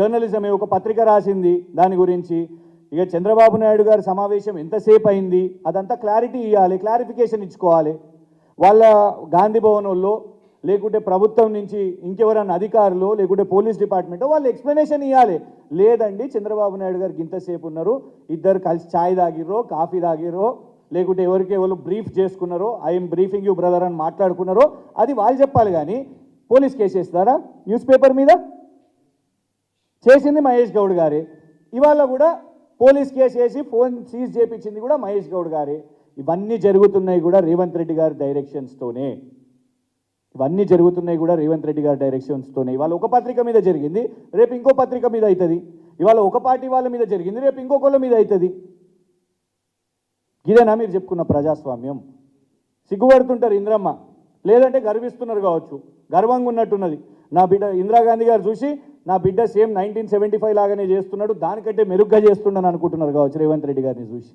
Journalism ఒక పత్రిక రాసింది దాని గురించి. ఇక చంద్రబాబు నాయుడు గారి సమావేశం ఎంతసేపు అయింది? అదంతా క్లారిటీ ఇవ్వాలి క్లారిఫికేషన్ ఇచ్చుకోవాలి. వాళ్ళ గాంధీ భవనంలో లేకుంటే ప్రభుత్వం నుంచి ఇంకెవరన్నా అధికారులు లేకుంటే పోలీస్ డిపార్ట్మెంట్ వాళ్ళు ఎక్స్ప్లెనేషన్ ఇవ్వాలి లేదండి చంద్రబాబు నాయుడు గారికి ఇంతసేపు ఉన్నారు. ఇద్దరు కలిసి ఛాయ్ తాగిర్రో కాఫీ తాగిర్రో లేకుంటే ఎవరికి ఎవరు బ్రీఫ్ చేసుకున్నారో ఐఎమ్ బ్రీఫింగ్ యూ బ్రదర్ అని మాట్లాడుకున్నారో అది వాళ్ళు చెప్పాలి కానీ పోలీస్ కేసు వేస్తారా? న్యూస్ పేపర్ మీద? చేసింది మహేష్ గౌడ్ గారే. ఇవాళ కూడా పోలీస్ కేసు వేసి ఫోన్ సీజ్ చేయించింది కూడా మహేష్ గౌడ్ గారే. ఇవన్నీ జరుగుతున్నాయి కూడా రేవంత్ రెడ్డి గారి డైరెక్షన్స్తోనే ఇవన్నీ జరుగుతున్నాయి కూడా రేవంత్ రెడ్డి గారి డైరెక్షన్స్తోనే ఇవాళ ఒక పత్రిక మీద జరిగింది రేపు ఇంకో పత్రిక మీద అవుతుంది. ఇవాళ ఒక పార్టీ వాళ్ళ మీద జరిగింది రేపు ఇంకొకళ్ళ మీద అవుతుంది. ఇదేనా మీరు చెప్పుకున్న ప్రజాస్వామ్యం? సిగ్గుపడుతుంటారు ఇంద్రమ్మ. లేదంటే గర్విస్తున్నారు కావచ్చు. గర్వంగా ఉన్నట్టున్నది. నా బిడ్డ ఇందిరాగాంధీ గారు చూసి నా బిడ్డ సేమ్ నైన్టీన్ సెవెంటీ ఫైవ్ లాగానే చేస్తున్నాడు దానికంటే మెరుగ్గా చేస్తున్నాను అనుకుంటున్నారు కావచ్చు రేవంత్ రెడ్డి గారిని చూసి.